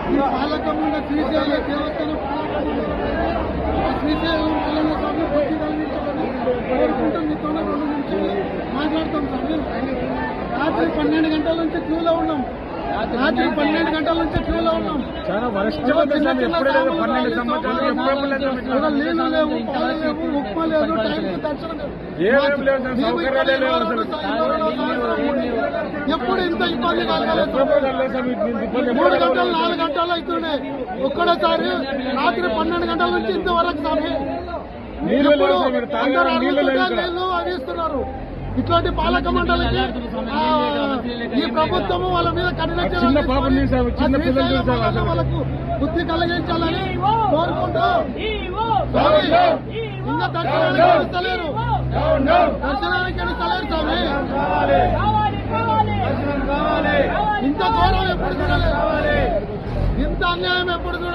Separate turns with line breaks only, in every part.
పాలకమండ శ్రీశైల దేవస్థాన పాలకమండ ఆ శ్రీశైలం మల్లన్న స్వామి బుద్ధి కలిగించాలని కోరుకుంటూ మీతోనే రెండు నిమిషాలు మాట్లాడతాం స్వామి. రాత్రి పన్నెండు గంటల నుంచి క్యూలో ఉన్నాం. రాత్రి పన్నెండు గంటల నుంచి క్యూలో ఉన్నాం. నీళ్ళు లేవు పాలు లేవు ఉప్మా లేదు టైంకి దర్శనం ఎప్పుడు ఇంత ఇబ్బంది కలగలేదు. మూడు గంటలు. నాలుగు గంటలు అవుతుండే ఒక్కడోసారి రాత్రి పన్నెండు గంటల నుంచి ఇంతవరకు స్వామి అందరూ నీళ్ళు అవి ఇస్తున్నారు ఇట్లాంటి పాలక మండలికి ఈ ప్రభుత్వం వాళ్ళ మీద కఠిన. వాళ్ళకు బుద్ధి కలిగించాలని కోరుకుంటూ ఇంకా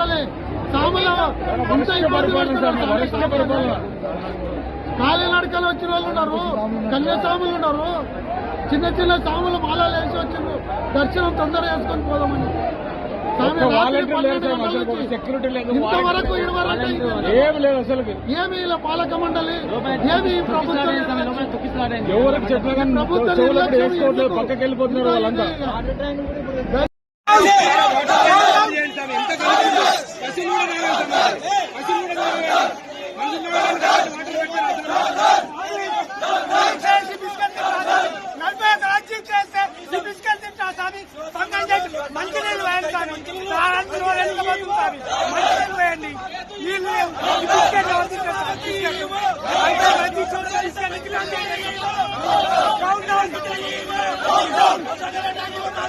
చూడలే సాముల ఇంత ఇబ్బంది పెడుతున్నారు.
వరస్ట్
స్వామి.
పరిపాలన.
కాలి నడకలు వచ్చిన వాళ్ళు ఉన్నారు. కన్యాస్వాములు ఉన్నారు. చిన్న చిన్న సాములు మాలలు వేసి వచ్చిండ్రు. దర్శనం తొందరగా వేసుకొని పోదామని. ఇంతవరకు ఇదివరకు
ఏం లేదు. అసలు
ఏమి ఇలా పాలక మండలి. ఏమి
ఎవరికి చెప్పినా
ప్రభుత్వం?
పక్కకి వెళ్ళిపోతున్నారు వాళ్ళంతా.
টাকা